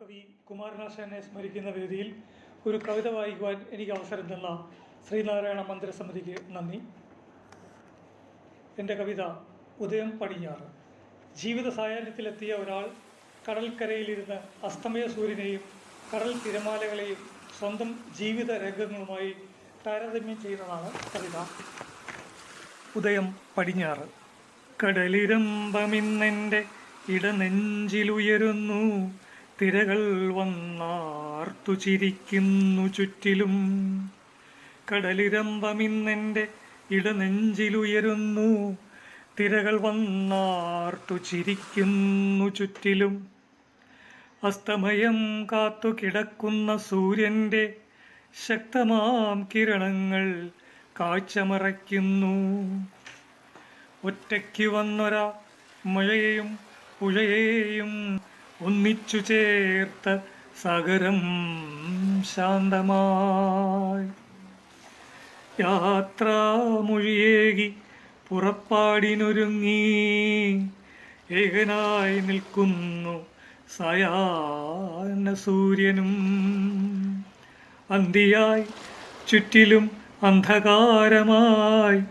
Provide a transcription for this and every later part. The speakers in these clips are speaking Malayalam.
മഹാകവി കുമാരനാശാനെ സ്മരിക്കുന്ന വേദിയിൽ ഒരു കവിത വായിക്കുവാൻ എനിക്ക് അവസരം തന്ന ശ്രീനാരായണ മന്ദിരസമിതിക്ക് നന്ദി. എന്റെ കവിത ഉദയം പടിഞ്ഞാറ്. ജീവിത സായാഹ്നത്തിലെത്തിയ ഒരാൾ കടൽക്കരയിലിരുന്ന് അസ്തമയ സൂര്യനെയും കടൽ തിരമാലകളെയും സ്വന്തം ജീവിത രംഗങ്ങളുമായി താരതമ്യം ചെയ്യുന്നതാണ് കവിത. ഉദയം പടിഞ്ഞാറ്. കടലിരമ്പമിന്നെന്റെ ഇടനെഞ്ചിലുയരുന്നു. തിരകൾ വന്നാർത്തു ചിരിക്കുന്നു ചുറ്റിലും. കടലിരമ്പമിന്നെന്റെ ഇടനെഞ്ചിലുയരുന്നു. തിരകൾ വന്നാർത്തു ചിരിക്കുന്നു ചുറ്റിലും. അസ്തമയം കാത്തു കിടക്കുന്ന സൂര്യന്റെ ശക്തമാം കിരണങ്ങൾ കാഴ്ചമറയ്ക്കുന്നു. ഒറ്റയ്ക്ക് വന്നൊരാ മഴയെയും പുഴയെയും ഒന്നിച്ചു ചേർത്ത സഗരം ശാന്തമായി. യാത്രാമൊഴിയേകി പുറപ്പാടിനൊരുങ്ങി. ഏകനായി നിൽക്കുന്നു സയാന സൂര്യനും. അന്തിയായി ചുറ്റിലും അന്ധകാരമായി.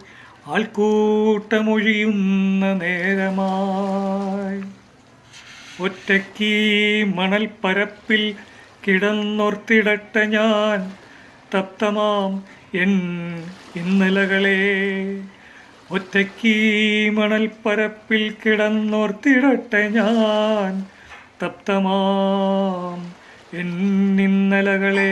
ആൾക്കൂട്ടമൊഴിയുന്ന നേരമായി. ഒറ്റയ്ക്ക് മണൽപ്പരപ്പിൽ കിടന്നോർത്തിടട്ടെ ഞാൻ. തപ്തമാം എൻ ഇന്നലകളെ. ഒറ്റയ്ക്ക് മണൽപ്പരപ്പിൽ കിടന്നോർത്തിടട്ട ഞാൻ. തപ്തമാം എന്നിന്നലകളെ